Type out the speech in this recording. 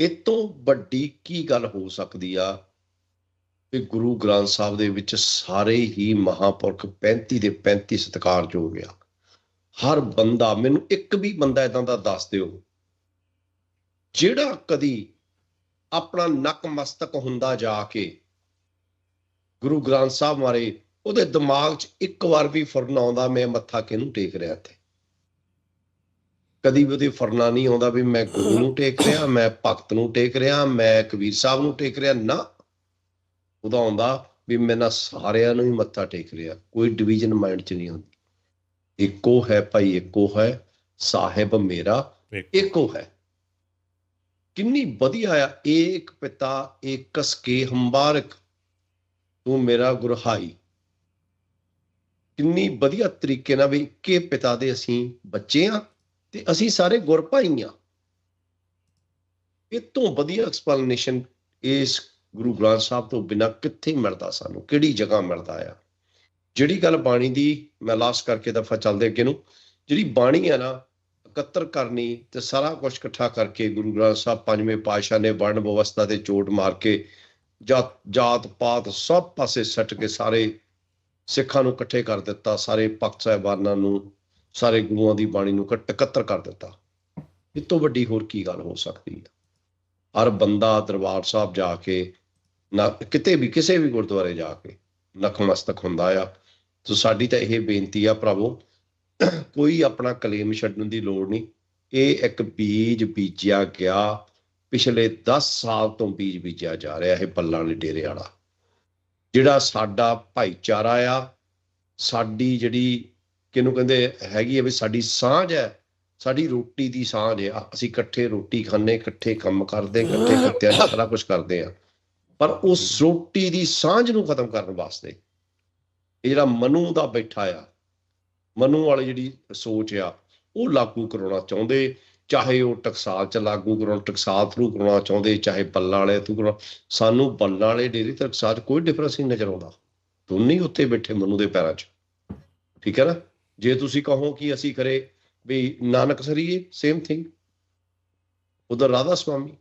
ਇਹ ਤੋਂ ਵੱਡੀ ਕੀ ਗੱਲ ਹੋ ਸਕਦੀ ਆ? ਕਿ ਗੁਰੂ ਗ੍ਰੰਥ ਸਾਹਿਬ ਦੇ ਵਿੱਚ ਸਾਰੇ ਹੀ ਮਹਾਪੁਰਖ 35 ਦੇ 35 ਸਤਿਕਾਰਯੋਗ ਆ। ਹਰ ਬੰਦਾ, ਮੈਨੂੰ ਇੱਕ ਵੀ ਬੰਦਾ ਇਦਾਂ ਦਾ ਦੱਸ ਦਿਓ, ਜਿਹੜਾ ਕਦੀ ਆਪਣਾ ਨਕਮਸਤਕ ਹੁੰਦਾ ਜਾ ਕੇ ਗੁਰੂ ਗ੍ਰੰਥ ਸਾਹਿਬ ਮਾਰੇ, ਉਹਦੇ ਦਿਮਾਗ 'ਚ ਇੱਕ ਵਾਰ ਵੀ ਫੁਰਨ ਆਉਂਦਾ, ਮੈਂ ਮੱਥਾ ਕਿਹਨੂੰ ਟੇਕ ਰਿਹਾ ਇੱਥੇ? ਕਦੀ ਵੀ ਉਹਦੇ ਫਰਨਾ ਨਹੀਂ ਆਉਂਦਾ ਵੀ ਮੈਂ ਗੁਰੂ ਨੂੰ ਟੇਕ ਰਿਹਾ ਮੈਂ ਭਗਤ ਨੂੰ ਟੇਕ ਰਿਹਾ ਮੈਂ ਕਬੀਰ ਸਾਹਿਬ ਨੂੰ ਟੇਕ ਰਿਹਾ ਨਾ। ਉਹਦਾ ਆਉਂਦਾ ਵੀ ਮੈਂ ਨਾ ਸਾਰਿਆਂ ਨੂੰ ਹੀ ਮੱਥਾ ਟੇਕ ਰਿਹਾ ਕੋਈ ਡਿਵੀਜ਼ਨ ਮਾਈਂਡ 'ਚ ਨਹੀਂ ਹੁੰਦੀ ਇੱਕੋ ਹੈ ਭਾਈ ਇੱਕੋ ਹੈ ਸਾਹਿਬ ਮੇਰਾ ਇੱਕੋ। ਹੈ। ਕਿੰਨੀ ਵਧੀਆ ਆ ਏਕ ਪਿਤਾ ਏਕਸ ਕੇ ਹੰਬਾਰਕ ਤੂੰ ਮੇਰਾ ਗੁਰਹਾਈ। ਕਿੰਨੀ ਵਧੀਆ ਤਰੀਕੇ ਨਾਲ ਵੀ ਕਿ ਪਿਤਾ ਦੇ ਅਸੀਂ ਬੱਚੇ ਆ ਤੇ ਅਸੀਂ ਸਾਰੇ ਗੁਰ ਆ। ਇਹ ਤੋਂ ਵਧੀਆ ਐਕਸਪਲੇਨੇਸ਼ਨ ਇਸ ਗੁਰੂ ਗ੍ਰੰਥ ਸਾਹਿਬ ਤੋਂ ਬਿਨਾ ਕਿੱਥੇ ਮਿਲਦਾ ਸਾਨੂੰ? ਕਿਹੜੀ ਜਗ੍ਹਾ ਮਿਲਦਾ ਆ? ਜਿਹੜੀ ਗੱਲ ਬਾਣੀ ਦੀ ਮੈਂ ਲਾਸਟ ਕਰਕੇ ਦਫਾ ਚੱਲਦੇ ਅੱਗੇ ਨੂੰ, ਜਿਹੜੀ ਬਾਣੀ ਆ ਨਾ, ਇਕੱਤਰ ਕਰਨੀ ਤੇ ਸਾਰਾ ਕੁਝ ਇਕੱਠਾ ਕਰਕੇ ਗੁਰੂ ਗ੍ਰੰਥ ਸਾਹਿਬ ਪੰਜਵੇਂ ਪਾਤਸ਼ਾਹ ਨੇ ਵਰਣ ਵਿਵਸਥਾ ਤੇ ਚੋਟ ਮਾਰ ਕੇ ਜਾਤ ਜਾਤ, ਪਾਤ ਸਭ ਪਾਸੇ ਸੱਟ ਕੇ ਸਾਰੇ ਸਿੱਖਾਂ ਨੂੰ ਇਕੱਠੇ ਕਰ ਦਿੱਤਾ, ਸਾਰੇ ਭਗਤ ਸਾਹਿਬਾਨਾਂ ਨੂੰ ਸਾਰੇ ਗੁਰੂਆਂ ਦੀ ਬਾਣੀ ਨੂੰ ਇਕੱਠ- ਇਕੱਤਰ ਕਰ ਦਿੱਤਾ। ਇਹ ਤੋਂ ਵੱਡੀ ਹੋਰ ਕੀ ਗੱਲ ਹੋ ਸਕਦੀ ਹੈ? ਹਰ ਬੰਦਾ ਦਰਬਾਰ ਸਾਹਿਬ ਜਾ ਕੇ, ਨਾ ਕਿਤੇ ਵੀ, ਕਿਸੇ ਵੀ ਗੁਰਦੁਆਰੇ ਜਾ ਕੇ ਨਖਮਸਤਕ ਹੁੰਦਾ ਆ। ਸੋ ਸਾਡੀ ਤਾਂ ਇਹ ਬੇਨਤੀ ਆ ਭਰਾਵੋ, ਕੋਈ ਆਪਣਾ ਕਲੇਮ ਛੱਡਣ ਦੀ ਲੋੜ ਨਹੀਂ। ਇਹ ਇੱਕ ਬੀਜ ਬੀਜਿਆ ਗਿਆ। ਪਿਛਲੇ 10 ਸਾਲ ਤੋਂ ਬੀਜ ਬੀਜਿਆ ਜਾ ਰਿਹਾ ਇਹ ਪੱਲਾਂ ਵਾਲੇ ਡੇਰੇ ਵਾਲਾ। ਜਿਹੜਾ ਸਾਡਾ ਭਾਈਚਾਰਾ ਆ, ਸਾਡੀ ਜਿਹੜੀ ਕਿਹਨੂੰ ਕਹਿੰਦੇ ਹੈਗੀ ਹੈ ਵੀ ਸਾਡੀ ਸਾਂਝ ਹੈ, ਸਾਡੀ ਰੋਟੀ ਦੀ ਸਾਂਝ ਹੈ। ਅਸੀਂ ਇਕੱਠੇ ਰੋਟੀ ਖਾਂਦੇ, ਇਕੱਠੇ ਕੰਮ ਕਰਦੇ, ਇਕੱਠੇ ਖੱਤਿਆਂ ਸਾਰਾ ਕੁਝ ਕਰਦੇ ਆ ਪਰ ਉਸ ਰੋਟੀ ਦੀ ਸਾਂਝ ਨੂੰ ਖਤਮ ਕਰਨ ਵਾਸਤੇ ਇਹ ਜਿਹੜਾ ਮਨੂ ਦਾ ਬੈਠਾ ਆ, ਮਨੂ ਵਾਲੀ ਜਿਹੜੀ ਸੋਚ ਆ, ਉਹ ਲਾਗੂ ਕਰਾਉਣਾ ਚਾਹੁੰਦੇ। ਚਾਹੇ ਉਹ ਟਕਸਾਲ ਚ ਲਾਗੂ ਕਰਾਉਣ, ਟਕਸਾਲ ਥਰੂ ਕਰਾਉਣਾ ਚਾਹੁੰਦੇ, ਚਾਹੇ ਬੱਲਾਂ ਵਾਲੇ ਥਰੂ ਕਰਾਉਣਾ। ਸਾਨੂੰ ਬੱਲਾਂ ਵਾਲੇ ਡੇਰੀ ਤੇ ਟਕਸਾਲ 'ਚ ਕੋਈ ਡਿਫਰੈਂਸ ਨਹੀਂ ਨਜ਼ਰ ਆਉਂਦਾ। ਦੋਨੇ ਹੀ ਉੱਤੇ ਬੈਠੇ ਮਨੂ ਦੇ ਪੈਰਾਂ 'ਚ। ਠੀਕ ਹੈ ਨਾ? ਜੇ ਤੁਸੀਂ ਕਹੋ ਕਿ ਅਸੀਂ ਕਰੇ ਵੀ ਨਾਨਕ ਸਰੀਏ ਸੇਮ ਥਿੰਗ ਉਧਰ ਰਾਧਾ ਸੁਆਮੀ।